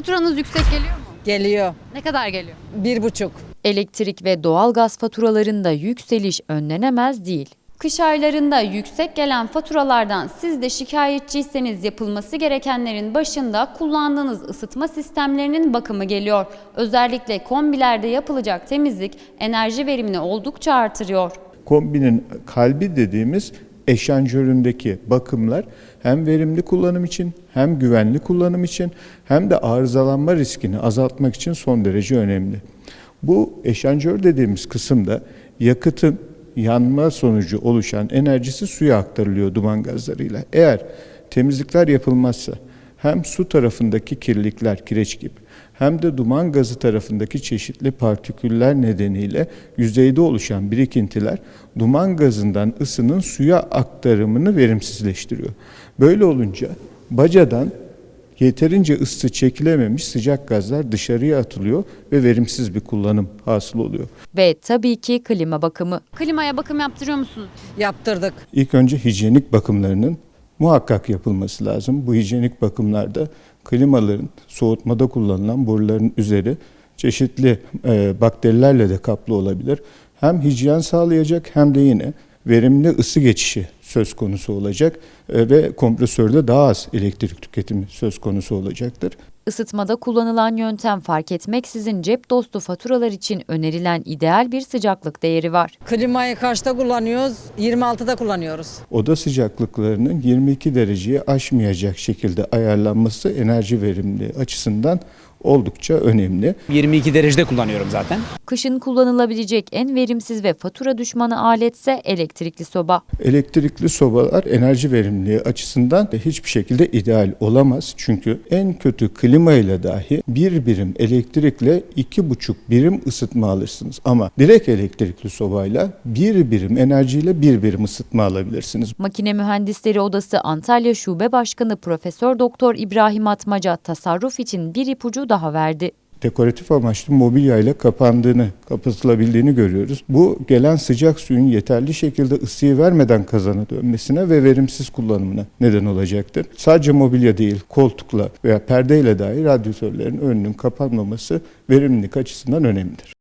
Faturanız yüksek geliyor mu? Geliyor. Ne kadar geliyor? Bir buçuk. Elektrik ve doğalgaz faturalarında yükseliş önlenemez değil. Kış aylarında yüksek gelen faturalardan siz de şikayetçiyseniz yapılması gerekenlerin başında kullandığınız ısıtma sistemlerinin bakımı geliyor. Özellikle kombilerde yapılacak temizlik enerji verimini oldukça artırıyor. Kombinin kalbi dediğimiz eşanjöründeki bakımlar hem verimli kullanım için hem güvenli kullanım için hem de arızalanma riskini azaltmak için son derece önemli. Bu eşanjör dediğimiz kısımda yakıtın yanma sonucu oluşan enerjisi suya aktarılıyor duman gazlarıyla. Eğer temizlikler yapılmazsa hem su tarafındaki kirlilikler, kireç gibi hem de duman gazı tarafındaki çeşitli partiküller nedeniyle yüzeyde oluşan birikintiler duman gazından ısının suya aktarımını verimsizleştiriyor. Böyle olunca bacadan yeterince ısı çekilememiş sıcak gazlar dışarıya atılıyor ve verimsiz bir kullanım hasıl oluyor. Ve tabii ki klima bakımı. Klimaya bakım yaptırıyor musunuz? Yaptırdık. İlk önce hijyenik bakımlarının muhakkak yapılması lazım. Bu hijyenik bakımlarda klimaların soğutmada kullanılan boruların üzeri çeşitli e, bakterilerle de kaplı olabilir. Hem hijyen sağlayacak hem de yine verimli ısı geçişi söz konusu olacak e, ve kompresörde daha az elektrik tüketimi söz konusu olacaktır. Isıtmada kullanılan yöntem fark etmeksizin cep dostu faturalar için önerilen ideal bir sıcaklık değeri var. Klimayı kaçta kullanıyoruz? 26'da kullanıyoruz. Oda sıcaklıklarının 22 dereceyi aşmayacak şekilde ayarlanması enerji verimliliği açısından oldukça önemli. 22 derecede kullanıyorum zaten. Kışın kullanılabilecek en verimsiz ve fatura düşmanı aletse elektrikli soba. Elektrikli sobalar enerji verimliliği açısından da hiçbir şekilde ideal olamaz. Çünkü en kötü klima ile dahi bir birim elektrikle iki buçuk birim ısıtma alırsınız. Ama direkt elektrikli sobayla bir birim enerjiyle bir birim ısıtma alabilirsiniz. Makine Mühendisleri Odası Antalya Şube Başkanı Profesör Doktor İbrahim Atmaca tasarruf için bir ipucu daha verdi. Dekoratif amaçlı mobilya ile kapandığını, kapatılabildiğini görüyoruz. Bu gelen sıcak suyun yeterli şekilde ısıyı vermeden kazana dönmesine ve verimsiz kullanımına neden olacaktır. Sadece mobilya değil, koltukla veya perdeyle dahi radyatörlerin önünün kapanmaması verimlilik açısından önemlidir.